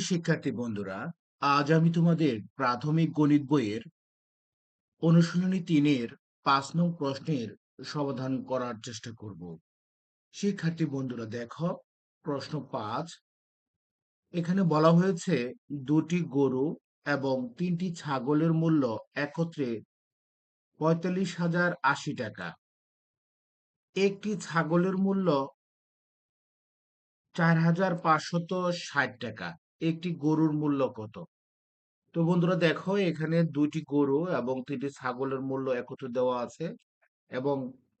শিক্ষার্থী বন্ধুরা, আজ আমি তোমাদের প্রাথমিক গণিত বইয়ের অনুশীলনী তিনের পাঁচ নং প্রশ্নের সমাধান করার চেষ্টা করব। শিক্ষার্থী বন্ধুরা, দেখো, প্রশ্ন পাঁচ। এখানে বলা হয়েছে দুটি গরু এবং তিনটি ছাগলের মূল্য একত্রে পঁয়তাল্লিশ হাজার আশি টাকা। একটি ছাগলের মূল্য চার হাজার পাঁচশত ষাট টাকা। একটি গরুর মূল্য কত? তো বন্ধুরা দেখো, এখানে দুইটি গরু এবং তিনটি ছাগলের মূল্য একত্রে দেওয়া আছে এবং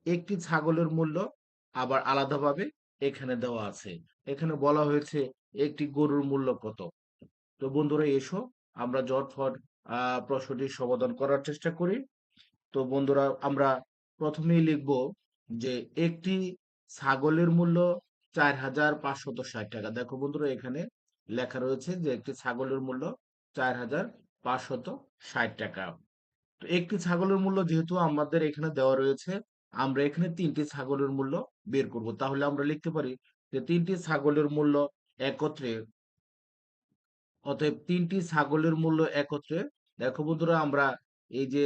একটি ছাগলের মূল্য আবার আলাদাভাবে এখানে দেওয়া আছে। এখানে বলা হয়েছে একটি গরুর মূল্য কত? তো বন্ধুরা এসো, আমরা জটফট আহ প্রশ্নটির সমাধান করার চেষ্টা করি। তো বন্ধুরা, আমরা প্রথমেই লিখব যে একটি ছাগলের মূল্য চার হাজার পাঁচশত ষাট টাকা। দেখো বন্ধুরা, এখানে লেখা রয়েছে যে একটি ছাগলের মূল্য চার হাজার পাঁচশত ষাট টাকা। তো একটি ছাগলের মূল্য যেহেতু আমাদের এখানে দেওয়া রয়েছে, আমরা এখানে তিনটি ছাগলের মূল্য বের করব। তাহলে আমরা লিখতে পারি যে তিনটি ছাগলের মূল্য একত্রে, অতএব তিনটি ছাগলের মূল্য একত্রে, দেখো বন্ধুরা আমরা এই যে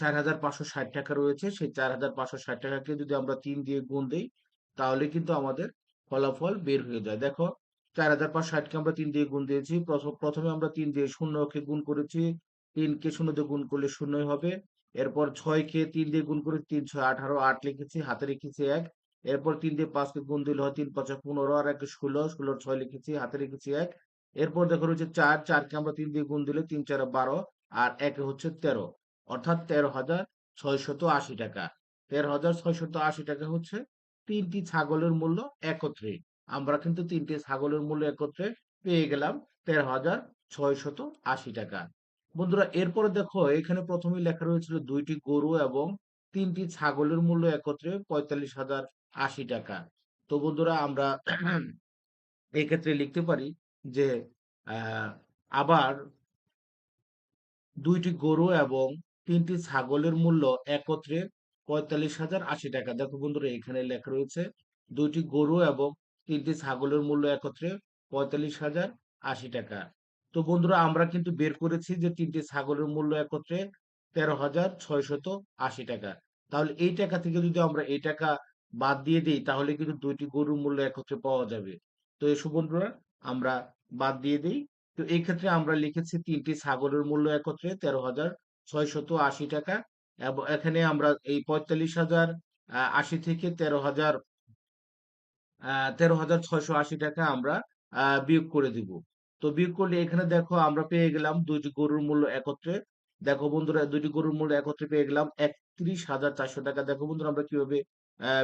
চার হাজার পাঁচশো ষাট টাকা রয়েছে, সেই চার হাজার পাঁচশো ষাট টাকাকে যদি আমরা তিন দিয়ে গুণ দিই, তাহলে কিন্তু আমাদের ফলাফল বের হয়ে যায়। দেখো চার হাজার পাঁচশো ষাটকে আমরা তিন দিয়ে গুণ দিয়েছি। প্রথমে আমরা তিন দিয়ে শূন্যকে গুণ করেছি। তিনকে শূন্য দিয়ে গুণ করলে শূন্যই হবে। এরপর ছয়কে তিন দিয়ে গুণ করে তিন, ছয়, আঠারো, আট লিখেছি, হাতে রেখেছি এক। এরপর তিন দিয়ে পাঁচকে গুণ দিলে হয় তিন, পাঁচ পনেরো আর এক ষোলো ষোলো, ছয় লিখেছি, হাতে রেখেছি এক। এরপর দেখো রয়েছে চার চারকে আমরা তিন দিয়ে গুণ দিলে তিন, চার, বারো আর একে হচ্ছে তেরো। অর্থাৎ তেরো হাজার ছয়শত আশি টাকা। তেরো হাজার ছয়শত আশি টাকা হচ্ছে তিনটি ছাগলের মূল্য একত্রে। আমরা কিন্তু তিনটি ছাগলের মূল্য একত্রে পেয়ে গেলাম তেরো হাজার ছয়শত আশি টাকা। বন্ধুরা, এরপরে দেখো, এখানে প্রথমে লেখা রয়েছিল দুইটি গরু এবং তিনটি ছাগলের মূল্য একত্রে পঁয়তাল্লিশ হাজার আশি টাকা। তো বন্ধুরা, আমরা এক্ষেত্রে লিখতে পারি যে আবার দুইটি গরু এবং তিনটি ছাগলের মূল্য একত্রে পঁয়তাল্লিশ হাজার আশি টাকা। দেখো বন্ধুরা, এখানে লেখা রয়েছে দুইটি গরু এবং তিনটি ছাগলের মূল্য একত্রে পঁয়তাল্লিশ হাজার আশি টাকা। তো বন্ধুরা, আমরা কিন্তু বের করেছি যে তিনটি ছাগলের মূল্য একত্রে তেরো হাজার ছয়শত আশি টাকা। তাহলে এই টাকা থেকে যদি আমরা এই টাকা বাদ দিয়ে দিই, তাহলে কিন্তু দুইটি গরুর মূল্য একত্রে পাওয়া যাবে। তো এসব বন্ধুরা, আমরা বাদ দিয়ে দিই। তো এই ক্ষেত্রে আমরা লিখেছি তিনটি ছাগলের মূল্য একত্রে তেরো হাজার ছয়শত আশি টাকা। এবং এখানে আমরা এই পঁয়তাল্লিশ হাজার আশি থেকে তেরো হাজার তেরো হাজার ছয়শো আশি টাকা আমরা বিয়োগ করে দিব। তো বিয়োগ করলে এখানে দেখো আমরা পেয়ে গেলাম দুইটি গরুর মূল্য একত্রে। দেখো বন্ধুরা, দুইটি গরুর মূল্য একত্রে পেয়ে গেলাম একত্রিশ হাজার চারশো টাকা। দেখো বন্ধুরা, আমরা কীভাবে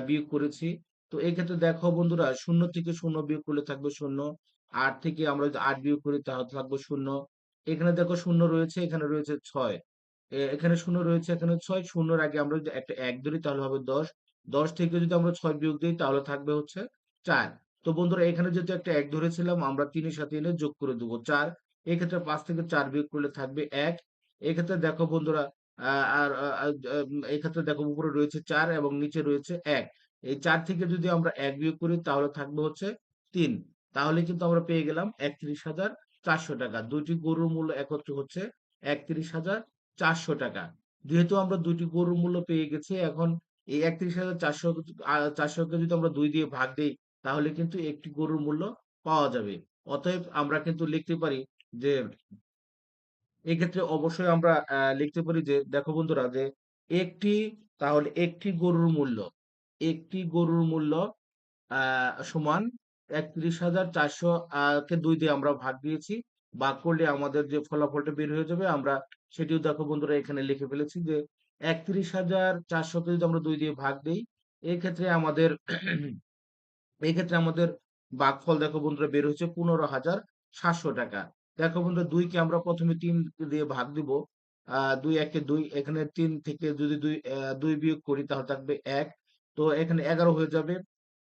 বিয়োগ করেছি? তো এই ক্ষেত্রে দেখো বন্ধুরা, শূন্য থেকে শূন্য বিয়োগ করলে থাকবে শূন্য। আট থেকে আমরা যদি আট বিয়োগ করি, তাহলে থাকবে শূন্য। এখানে দেখো শূন্য রয়েছে, এখানে রয়েছে ছয়। এখানে শূন্য রয়েছে, এখানে ছয়। শূন্যর আগে আমরা যদি একটা এক ধরি, তাহলে হবে দশ। দশ থেকে যদি আমরা ছয় বিয়োগ দিই, তাহলে থাকবে হচ্ছে চার। তো বন্ধুরা, এখানে যদি একটা এক ধরেছিলাম, আমরা তিনের সাথে এনে যোগ করে দেবো চার। এক্ষেত্রে পাঁচ থেকে চার বিয়োগ করলে থাকবে এক। এক্ষেত্রে দেখো বন্ধুরা আর এক্ষেত্রে দেখো উপরে রয়েছে চার এবং নিচে রয়েছে এক। এই চার থেকে যদি আমরা এক বিয়োগ করি, তাহলে থাকবে হচ্ছে তিন। তাহলে কিন্তু আমরা পেয়ে গেলাম একত্রিশ হাজার চারশো টাকা। দুইটি গরুর মূল্য একত্রে হচ্ছে একত্রিশ হাজার চারশো টাকা। যেহেতু আমরা দুইটি গরুর মূল্য পেয়ে গেছি, এখন এই একত্রিশ হাজার চারশো চারশোকে যদি আমরা দুই দিয়ে ভাগ দিই তাহলে কিন্তু একটি গরুর মূল্য পাওয়া যাবে। অতএব আমরা কিন্তু লিখতে পারি যে এক্ষেত্রে অবশ্যই আমরা লিখতে পারি যে, দেখো বন্ধুরা যে একটি, তাহলে একটি গরুর মূল্য, একটি গরুর মূল্য সমান একত্রিশ হাজার চারশো কে দুই দিয়ে আমরা ভাগ দিয়েছি। ভাগ করলে আমাদের যে ফলাফলটা বের হয়ে যাবে, আমরা সেটিও দেখো বন্ধুরা এখানে লিখে ফেলেছি যে একত্রিশ হাজার চারশোকে যদি আমরা দুই দিয়ে ভাগ দিই, এক্ষেত্রে আমাদের এই ক্ষেত্রে আমাদের ভাগফল দেখো বন্ধুরা বের হচ্ছে পনেরো হাজার সাতশো টাকা। দেখো বন্ধুরা দুইকে আমরা প্রথমে তিন দিয়ে ভাগ দিব। দুই একে দুই, এখানে তিন থেকে যদি দুই দুই বিয়োগ করি তাহলে থাকবে এক। তো এখানে এগারো হয়ে যাবে।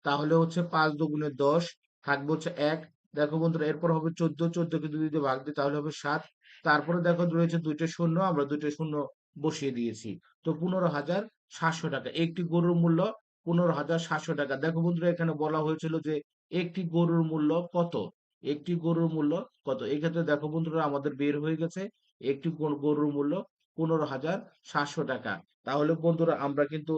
তাহলে হচ্ছে পাঁচ দুগুণে দশ, থাকবে হচ্ছে এক। দেখো বন্ধুরা এরপর হবে চোদ্দ, চোদ্দকে দুই দিয়ে ভাগ দিই তাহলে হবে সাত। তারপরে দেখো রয়েছে দুইটা শূন্য, আমরা দুইটা শূন্য বসিয়ে দিয়েছি। তো পনেরো হাজার সাতশো টাকা। একটি গরুর মূল্য পনেরো হাজার সাতশো টাকা। দেখো বন্ধুরা, এখানে বলা হয়েছিল যে একটি গরুর মূল্য কত? একটি গরুর মূল্য কত? এক্ষেত্রে দেখো বন্ধুরা, আমাদের বের হয়ে গেছে। একটি গরুর মূল্য পনেরো হাজার সাতশো টাকা। তাহলে বন্ধুরা, আমরা কিন্তু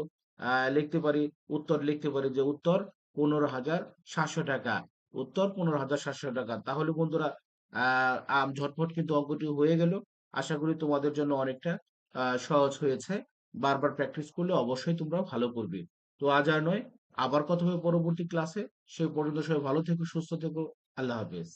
লিখতে পারি, উত্তর লিখতে পারি যে উত্তর পনেরো হাজার সাতশো টাকা। উত্তর পনেরো হাজার সাতশো টাকা। তাহলে বন্ধুরা আহ আম, ঝটপট কিন্তু অঙ্কটি হয়ে গেল। আশা করি তোমাদের জন্য অনেকটা সহজ হয়েছে। বারবার প্র্যাকটিস করলে অবশ্যই তোমরা ভালো করবে। তো আজ আর নয়। আবার কথা হবে পরবর্তী ক্লাসে সে পর্যন্ত সবাই ভালো থেকো, সুস্থ থেকো। আল্লাহ হাফেজ।